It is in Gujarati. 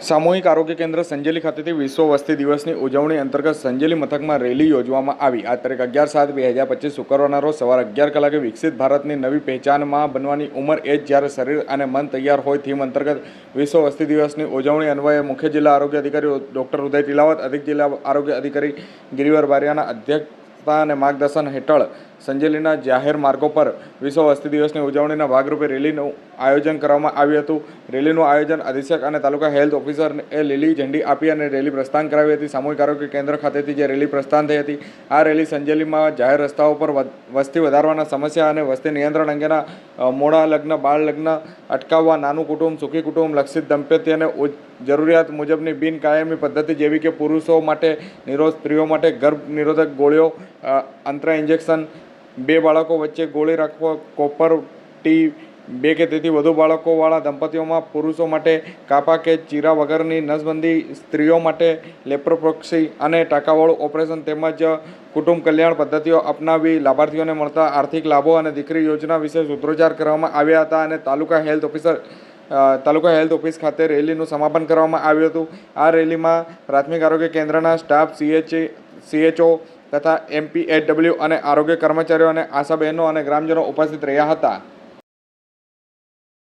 સામૂહિક આરોગ્ય કેન્દ્ર સંજેલી ખાતેથી વિશ્વ વસ્તી દિવસની ઉજવણી અંતર્ગત સંજેલી મથકમાં રેલી યોજવામાં આવી. આ તારીખ અગિયાર સાત બે હજાર પચીસ શુક્રવારના રોજ સવારે અગિયાર કલાકે વિકસિત ભારતની નવી પહેચાનમાં બનવાની ઉંમર એ જ જ્યારે શરીર અને મન તૈયાર હોય થીમ અંતર્ગત વિશ્વ વસ્તી દિવસની ઉજવણી અન્વયે મુખ્ય જિલ્લા આરોગ્ય અધિકારી ડૉક્ટર ઉદય તિલાવત, અધિક જિલ્લા આરોગ્ય અધિકારી ગિરિવર બારિયાના અધ્યક્ષતા અને માર્ગદર્શન હેઠળ સંજેલીના જાહેર માર્ગો પર વિશ્વ વસ્તી દિવસની ઉજવણીના ભાગરૂપે રેલીનું આયોજન કરવામાં આવ્યું હતું. રેલીનું આયોજન અધિક્ષક અને તાલુકા હેલ્થ ઓફિસરએ લીલી ઝંડી આપી અને રેલી પ્રસ્થાન કરાવી હતી. સામૂહિક આરોગ્ય કેન્દ્ર ખાતેથી જે રેલી પ્રસ્થાન થઈ હતી, આ રેલી સંજેલીમાં જાહેર રસ્તાઓ પર વસ્તી વધારવાના સમસ્યા અને વસ્તી નિયંત્રણ અંગેના મોડા લગ્ન, બાળ લગ્ન અટકાવવા નાનું કુટુંબ, સુખી કુટુંબ, લક્ષિત દંપતી અને જરૂરિયાત મુજબની બિનકાયમી પદ્ધતિ જેવી કે પુરુષો માટે નિરોધ, સ્ત્રીઓ માટે ગર્ભ નિરોધક ગોળીઓ અંતરા ઇન્જેક્શન બે બાળકો વચ્ચે ગોળી રાખવા, કોપર, ટી, બે કે તેથી વધુ બાળકોવાળા દંપતીઓમાં પુરુષો માટે કાપા કે ચીરા વગરની નસબંધી સ્ત્રીઓ માટે લેપ્રોપ્રોક્સી અને ટાંકાવાળું ઓપરેશન તેમજ કુટુંબ કલ્યાણ પદ્ધતિઓ અપનાવી લાભાર્થીઓને મળતા આર્થિક લાભો અને દીકરી યોજના વિશે સૂત્રોચ્ચાર કરવામાં આવ્યા હતા અને taluka health officer taluka health office ખાતે રેલીનું સમાપન કરવામાં આવ્યું હતું. આ રેલીમાં પ્રાથમિક આરોગ્ય કેન્દ્રના સ્ટાફ સીએચએ સીએચઓ તથા એમપીએચડબલ્યુ અને આરોગ્ય કર્મચારીઓ અને આશા અને ગ્રામજનો ઉપસ્થિત રહ્યા હતા.